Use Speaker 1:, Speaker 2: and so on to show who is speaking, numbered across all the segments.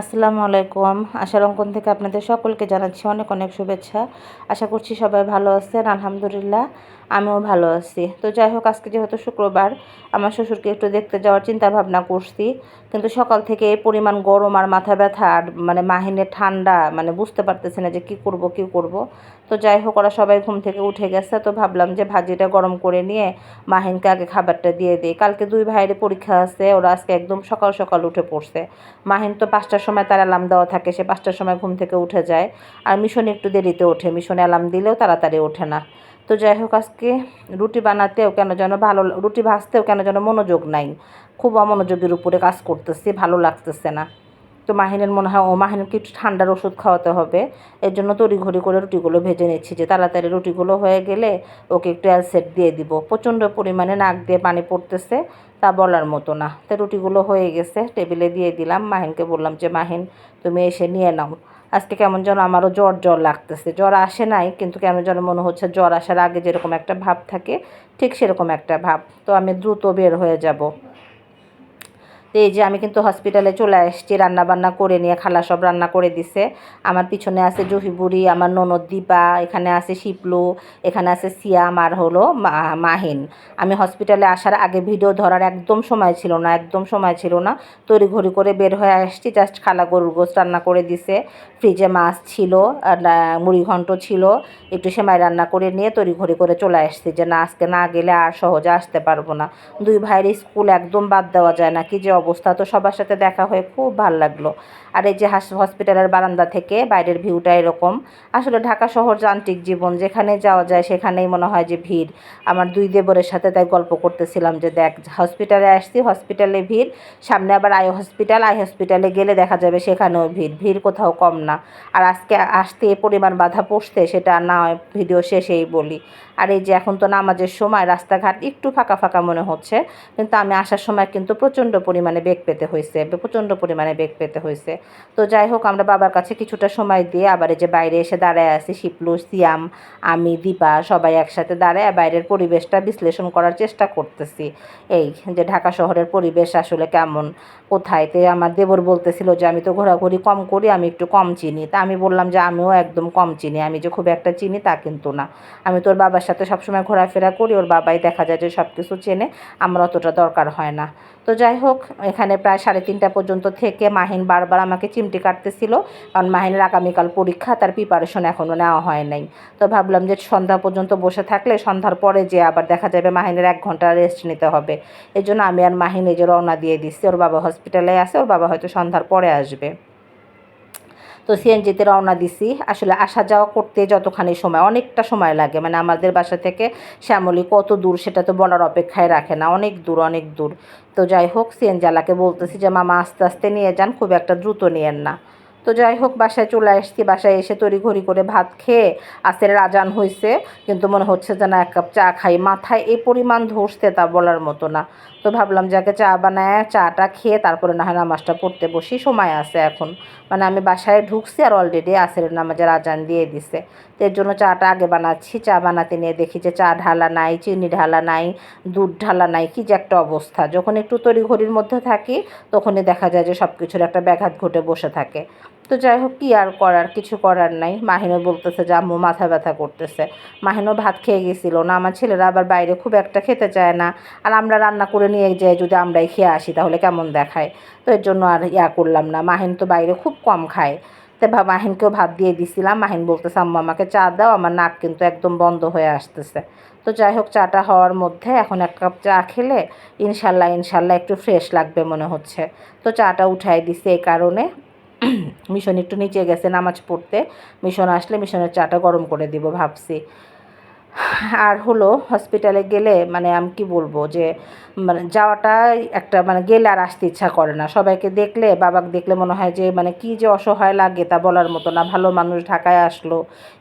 Speaker 1: আসসালামু আলাইকুম। আশার অঙ্কন থেকে আপনাদের সকলকে জানাচ্ছি অনেক অনেক শুভেচ্ছা। আশা করছি সবাই ভালো আছেন, আলহামদুলিল্লাহ। আমিও ভালো আছি। তো যাই হোক, আজকে যেহেতু শুক্রবার, আমার শ্বশুরকে একটু দেখতে যাওয়ার চিন্তা ভাবনা করছি। কিন্তু সকাল থেকে এই পরিমাণ গরম আর মাথা ব্যথা আর মানে মাহিনের ঠান্ডা মানে বুঝতে পারতেছে না যে কী করব কী করব। তো যাই হোক, ওরা সবাই ঘুম থেকে উঠে গেছে। তো ভাবলাম যে ভাজিটা গরম করে নিয়ে মাহিনকে আগে খাবারটা দিয়ে দিই। কালকে দুই ভাইয়ের পরীক্ষা আছে, ওরা আজকে একদম সকাল সকাল উঠে পড়ছে। মাহিন তো পাঁচটার সময় তার অ্যালার্ম দেওয়া থাকে, সে পাঁচটার সময় ঘুম থেকে উঠে যায়। আর মিশন একটু দেরিতে ওঠে। মিশনে অ্যালার্ম দিলেও তাড়াতাড়ি ওঠে না। তো যাই হোক, আজকে রুটি বানাতেও কেন যেন ভালো রুটি ভাজতেও কেন যেন মনোযোগ নাই। খুব অমনোযোগের উপরে কাজ করতেছি, ভালো লাগতেছে না। তো মাহিনের মনে হয়, ও মাহিনকে একটু ঠান্ডার ওষুধ খাওয়াতে হবে। এর জন্য তড়িঘড়ি করে রুটিগুলো ভেজে নিচ্ছি যে তাড়াতাড়ি রুটিগুলো হয়ে গেলে ওকে একটু অ্যালসেট দিয়ে দিব। প্রচণ্ড পরিমাণে নাক দিয়ে পানি পড়তেছে, তা বলার মতো না। তো রুটিগুলো হয়ে গেছে, টেবিলে দিয়ে দিলাম। মাহিনকে বললাম যে, মাহিন, তুমি এসে নিয়ে নাও। আজকে কেমন যেন আমারও জ্বর জ্বর লাগতেছে। জ্বর আসে নাই, কিন্তু কেমন যেন মনে হচ্ছে জ্বর আসার আগে যেরকম একটা ভাব থাকে, ঠিক সেরকম একটা ভাব। তো আমি দ্রুত বের হয়ে যাব। তো এই যে আমি কিন্তু হসপিটালে চলে আসছি রান্না বান্না করে নিয়ে, খালা সব রান্না করে দিছে। আমার পিছনে আছে জহিবুড়ি, আমার ননদ দীপা, এখানে আছে শিপলু এখানে আছে সিয়াম আর হলো মাহিন। আমি হসপিটালে আসার আগে ভিডিও ধরার একদম সময় ছিল না, একদম সময় ছিল না। তড়ি ঘড়ি করে বের হয়ে আসছি জাস্ট খালা গরুর গোস রান্না করে দিছে। ফ্রিজে মাছ ছিল মুড়ি ঘন্ট ছিল। একটু সেমাই রান্না করে নিয়ে তড়ি ঘড়ি করে চলে আসছি যে, না, আজকে না গেলে আর সহজে আসতে পারব না। দুই ভাইয়ের স্কুল একদম বাদ দেওয়া যায় না, কি যে অবস্থা। তো সবার সাথে দেখা হয়ে খুব ভালো লাগল। আর এই যে হাস হসপিটালের বারান্দা থেকে বাইরের ভিউটা এরকম। আসলে ঢাকা শহর যান্ত্রিক জীবন, যেখানে যাওয়া যায় সেখানেই মনে হয় যে ভিড়। আমার দুই দেবরের সাথে তাই গল্প করতেছিলাম যে দেখ হসপিটালে আসছি হসপিটালে ভিড়। সামনে আবার আই হসপিটাল আই হসপিটালে গেলে দেখা যাবে সেখানেও ভিড়। ভিড় কোথাও কম না। আর আজকে আসতে এ পরিমাণ বাধা পড়তে সেটা না ভিডিও শেষেই বলি। আর এই যে এখন তো নামাজের সময়, রাস্তাঘাট একটু ফাঁকা ফাঁকা মনে হচ্ছে। কিন্তু আমি আসার সময় কিন্তু প্রচণ্ড পরিমাণে বেগ পেতে হয়েছে, প্রচণ্ড পরিমাণে বেগ পেতে হয়েছে। তো যাই হোক, আমরা বাবার কাছে কিছুটা সময় দিয়ে আবার এই যে বাইরে এসে দাঁড়ায় আছি, শিপলু, সিয়াম, আমি, দীপা, সবাই একসাথে দাঁড়ায় বাইরের পরিবেশটা বিশ্লেষণ করার চেষ্টা করতেছি। এই যে ঢাকা শহরের পরিবেশ আসলে কেমন? কোথায়? তে আমার দেবর বলতেছিল যে, আমি তো ঘোরাঘুরি কম করি, আমি একটু কম চিনি। তা আমি বললাম যে, আমিও একদম কম চিনি, আমি যে খুব একটা চিনি তা কিন্তু না। আমি তোর বাবার সাথে সবসময় ঘোরাফেরা করি, ওর বাবাই দেখা যায় যে সব কিছু চেনে, আমার অতটা দরকার হয় না। তো যাই হোক, এখানে প্রায় সাড়ে তিনটা পর্যন্ত থেকে মাহিন বারবার আমাকে চিমটি কাটতেছিল। কারণ মাহিনের আগামীকাল পরীক্ষা, তার প্রিপারেশন এখনও নেওয়া হয় নাই। তো ভাবলাম যে সন্ধ্যা পর্যন্ত বসে থাকলে সন্ধ্যার পরে যে আবার দেখা যাবে মাহিনের এক ঘণ্টা রেস্ট নিতে হবে। এই জন্য আমি আর মাহিন এই যে রওনা দিয়ে দিচ্ছি। ওর বাবা হসপিটালে আছে, ওর বাবা হয়তো সন্ধ্যার পরে আসবে। তো সিএনজিতে রওনা দিছি। আসলে আসা যাওয়া করতে যতখানি সময়, অনেকটা সময় লাগে। মানে আমাদের বাসা থেকে শ্যামলি কত দূর সেটা তো বলার অপেক্ষায় রাখে না। অনেক দূর অনেক দূর। তো যাই হোক সিএনজালাকে বলতেছি যে, মামা, আস্তে আস্তে নিয়ে যান। খুব একটা দ্রুত নিয়েন না। তো যাই হোক, বাসায় চলে আসছি। বাসায় এসে তড়িঘড়ি করে ভাত খেয়ে আসের রাজান হয়েছে কিন্তু মনে হচ্ছে যে না এক কাপ চা খাই। মাথায় এই পরিমাণ ধরছে তা বলার মতো না। তো ভাবলাম যাকে চা বানায় চাটা খেয়ে তারপরে না হয় নামাজটা পড়তে বসি। সময় আছে এখন। মানে আমি বাসায় ঢুকছি আর অলরেডি আসের নামাজের আজান দিয়ে দিছে। তো এর জন্য চাটা আগে বানাচ্ছি। চা বানাতে নিয়ে দেখি যে চা ঢালা নাই, চিনি ঢালা নাই, দুধ ঢালা নাই, কি যে একটা অবস্থা। যখন একটু তড়িঘড়ির মধ্যে থাকি, তখনই দেখা যায় যে সব কিছুর একটা ব্যাঘাত ঘটে বসে থাকে। তো যাই হোক, কী আর করার? কিছু করার নাই। মাহিনও বলতেছে যে আম্মু মাথা ব্যথা করতেছে। মাহিনও ভাত খেয়ে গেছিল না, আমার ছেলেরা আবার বাইরে খুব একটা খেতে চায় না। আর আমরা রান্না করে নিয়ে যাই, যদি আমরাই খেয়ে আসি তাহলে কেমন দেখায়? তো এর জন্য আর ইয়া করলাম না। মাহিন তো বাইরে খুব কম খায়। তো মাহিনকেও ভাত দিয়ে দিছিলাম। মাহিন বলতেছে, আম্মু, আমাকে চা দাও, আমার নাক কিন্তু একদম বন্ধ হয়ে আসতেছে। তো যাই হোক, চাটা হওয়ার মধ্যে এখন এক কাপ চা খেলে ইনশাল্লাহ ইনশাল্লাহ একটু ফ্রেশ লাগবে মনে হচ্ছে। তো চাটা উঠাই দিছে এই কারণে। মিশন একটু নিচে গেছে নামাজ পড়তে। মিশন আসলে মিশনের চাটা গরম করে দিব ভাবছি। আর হলো হসপিটালে গেলে মানে আমি কি বলব যে মানে যাওয়াটা একটা মানে গেলে আর আসতে ইচ্ছা করে না। সবাইকে দেখলে, বাবাকে দেখলে মনে হয় যে মানে কি যে অসহায় লাগে তা বলার মতো না। ভালো মানুষ ঢাকায় আসলো,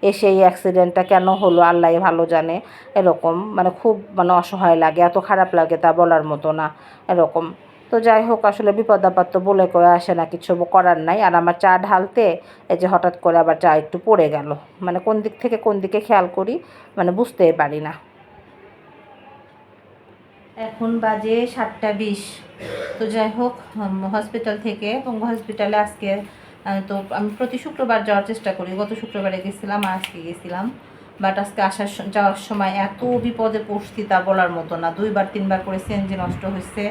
Speaker 1: এসে এই অ্যাক্সিডেন্টটা কেন হলো আল্লাহ ভালো জানে। এরকম মানে খুব মানে অসহায় লাগে, এত খারাপ লাগে তা বলার মতো না। এরকম। তো যাই হোক, আসলে বিপদ তো বলে করে আসে না, কিছু করার নাই। আর আমার চা ঢালতে এই যে হঠাৎ করে আবার চা একটু পড়ে গেল। মানে কোন দিক থেকে কোন দিকে খেয়াল করি মানে বুঝতেই পারি না। এখন বাজে সাতটা বিশ। তো যাই হোক হসপিটাল থেকে পঙ্গু হসপিটালে আজকে তো আমি প্রতি শুক্রবার যাওয়ার চেষ্টা করি। গত শুক্রবারে গেছিলাম আর আজকে গেছিলাম। বাট আজকে আসার যাওয়ার সময় এত বিপদে পড়ছি তা বলার মতো না। দুইবার, তিনবার করে সিএনজি নষ্ট হয়েছে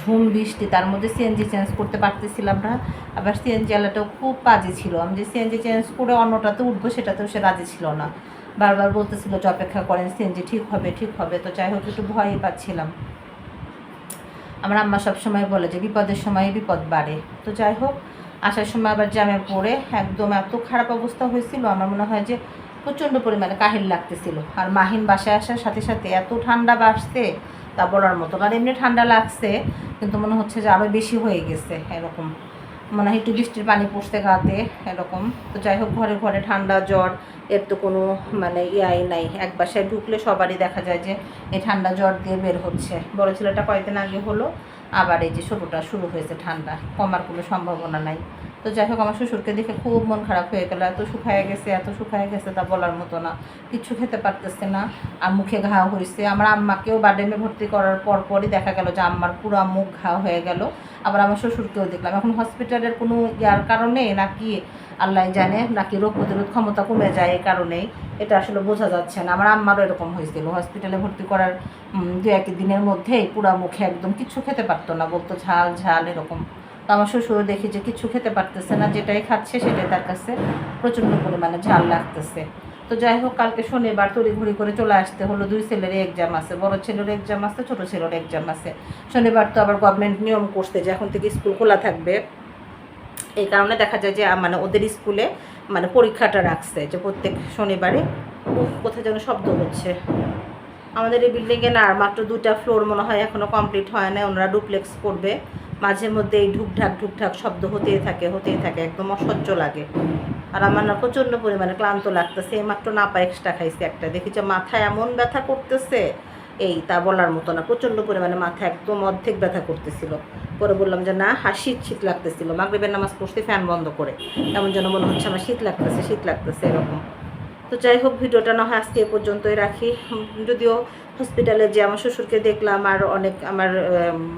Speaker 1: ঝুম, বৃষ্টি, তার মধ্যে সিএনজি চেঞ্জ করতে পারতেছিলাম না। আবার সিএনজি আলাটাও খুব বাজে ছিল। আমি যে সিএনজি চেঞ্জ করে অন্যটাতে উঠবো, সেটাতেও সে রাজি ছিল না। বারবার বলতেছিল যে, অপেক্ষা করেন সিএনজি ঠিক হবে ঠিক হবে। তো যাই হোক, একটু ভয়ই পাচ্ছিলাম। আমার আম্মা সবসময় বলে যে, বিপদের সময় বিপদ বাড়ে। তো যাই হোক, আসার সময় আবার জ্যামে পড়ে একদম এত খারাপ অবস্থা হয়েছিল। আমার মনে হয় যে প্রচণ্ড পরিমাণে কাহিল লাগতেছিল। আর মাহিন বাসায় আসার সাথে সাথে এত ঠান্ডা বাড়ছে, তা বলার মতো আর এমনি ঠান্ডা লাগছে, কিন্তু মনে হচ্ছে যে আরও বেশি হয়ে গেছে এরকম। মনে হয় একটু বৃষ্টির পানি পড়তে গাতে, এরকম। তো যাই হোক, ঘরে ঘরে ঠান্ডা, জ্বর, এর তো কোনো মানে ইয়াই নাই। এক বাসায় ঢুকলে সবারই দেখা যায় যে এই ঠান্ডা জ্বর দিয়ে বের হচ্ছে। বড় ছেলেটা কয়েকদিন আগে হলো আবার এই যে ছোটোটা শুরু হয়েছে ঠান্ডা, কমার কোনো সম্ভাবনা নাই। তো যাই হোক, আমার শ্বশুরকে দেখে খুব মন খারাপ হয়ে গেল। এত শুকায় গেছে, এত শুকায় গেছে তা বলার মতো না। কিচ্ছু খেতে পারতেছে না। আর মুখে ঘা হয়েছে আমার আম্মাকেও বাডেমে ভর্তি করার পর পরই দেখা গেল যে আম্মার পুরো মুখ ঘা হয়ে গেল। আবার আমার শ্বশুরকেও দেখলাম। এখন হসপিটালের কোনো ইয়ার কারণে নাকি আল্লাহ জানে নাকি রোগ প্রতিরোধ ক্ষমতা কমে যায় এই কারণেই। এটা আসলে বোঝা যাচ্ছে না। আমার আম্মারও এরকম হয়েছিল। হসপিটালে ভর্তি করার দু এক দিনের মধ্যেই পুরা মুখে একদম কিচ্ছু খেতে পারতো না। বলতো ঝাল ঝাল এরকম। তো আমার শ্বশুরও দেখি যে কিছু খেতে পারতেছে না। যেটাই খাচ্ছে সেটাই তার কাছে প্রচণ্ড পরিমাণে ঝাল লাগতেছে। তো যাই হোক, কালকে শনিবার তড়িঘড়ি করে চলে আসতে হলো। দুই ছেলের এক্সাম আছে। বড় ছেলের এক্সাম আছে, ছোট ছেলের এক্সাম আছে। শনিবার তো আবার গভর্নমেন্ট নিয়ম করছে যে এখন থেকে স্কুল খোলা থাকবে। এই কারণে দেখা যায় যে মানে ওদের স্কুলে মানে পরীক্ষাটা রাখছে যে প্রত্যেক শনিবারে কোথায় যেন শব্দ হচ্ছে। আমাদের এই বিল্ডিংয়ে না মাত্র দুটা ফ্লোর মনে হয় এখনও কমপ্লিট হয় না ওনারা ডুপ্লেক্স করবে। মাঝে মধ্যে এই ঢুকঢাক ঢুকঢাক শব্দ হতেই থাকে হতেই থাকে, একদম অসহ্য লাগে। আর আমার না প্রচণ্ড পরিমাণে ক্লান্ত লাগতেছে, এই মাত্র নাপা এক্সট্রা খাইছে একটা। দেখি যে মাথায় এমন ব্যথা করতেছে এই তা বলার মতো না। প্রচণ্ড পরিমাণে মাথা একদম অর্ধেক ব্যথা করতেছিল। পরে বললাম যে, না হা শীত লাগতেছিল। মাগরিবের নামাজ পড়তে ফ্যান বন্ধ করে। এমন যেন মনে হচ্ছে আমার শীত লাগতেছে শীত লাগতেছে এরকম। তো যাই হোক, ভিডিওটা না হয় আজকে এ পর্যন্তই রাখি। যদিও হসপিটালে যে আমার শ্বশুরকে দেখলাম আর অনেক আমার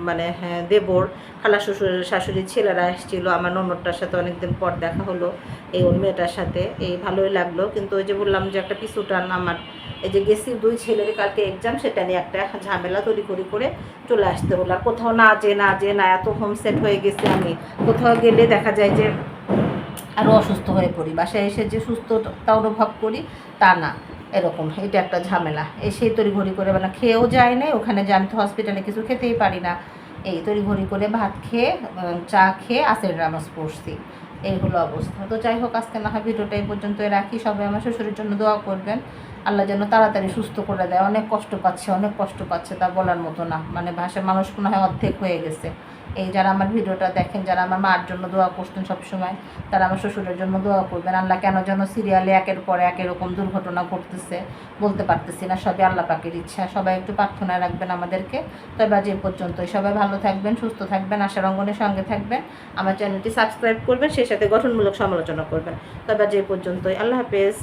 Speaker 1: মানে হ্যাঁ দেবর, খালা শ্বশুর, শাশুড়ি, ছেলেরা এসেছিল। আমার ননদটার সাথে অনেকদিন পর দেখা হলো, এই ওর মেয়েটার সাথে। এই ভালোই লাগল। কিন্তু ওই যে বললাম যে, একটা পিছু টান আমার। এই যে গেছি, দুই ছেলের কালকে এক্সাম সেটা নিয়ে একটা ঝামেলা তৈরি করি করে চলে আসতে হলো আর কোথাও না যে না যে না, এত হোম সেট হয়ে গেছে আমি। কোথাও গেলে দেখা যায় যে আরও অসুস্থ হয়ে পড়ি। বাসায় এসে যে সুস্থতা অনুভব করি, তা না, এরকম। এটা একটা ঝামেলা। এই সেই তড়িঘড়ি করে মানে খেয়েও যায় না ওখানে যে আমি তো হসপিটালে কিছু খেতেই পারি না। এই তড়িঘড়ি করে ভাত খেয়ে চা খেয়ে আসের নামাজ পড়ছি। এই হলো অবস্থা। তো যাই হোক, আজকে না হয় ভিডিওটা এই পর্যন্তই রাখি। সবাই আমার শ্বশুরের জন্য দোয়া করবেন। আল্লাহ যেন তাড়াতাড়ি সুস্থ করে দেয়। অনেক কষ্ট পাচ্ছে, অনেক কষ্ট পাচ্ছে তা বলার মতো না। মানে ভাষার মানুষ মনে হয় অর্ধেক হয়ে গেছে। এই যারা আমার ভিডিওটা দেখেন, যারা আমার মার জন্য দোয়া করতেন সবসময়, তারা আমার শ্বশুরের জন্য দোয়া করবেন। আল্লাহ কেন যেন সিরিয়ালে একের পর এক এরকম দুর্ঘটনা ঘটতেছে বলতে পারতেছি না। সবই আল্লাহ পাকের ইচ্ছা। সবাই একটু প্রার্থনায় রাখবেন আমাদেরকে। তবে আজ এই পর্যন্তই। সবাই ভালো থাকবেন, সুস্থ থাকবেন আশার অঙ্গনের সঙ্গে থাকবেন। আমার চ্যানেলটি সাবস্ক্রাইব করবেন, সেই সাথে গঠনমূলক সমালোচনা করবেন। তবে আজ এই পর্যন্তই। আল্লাহ হাফেজ।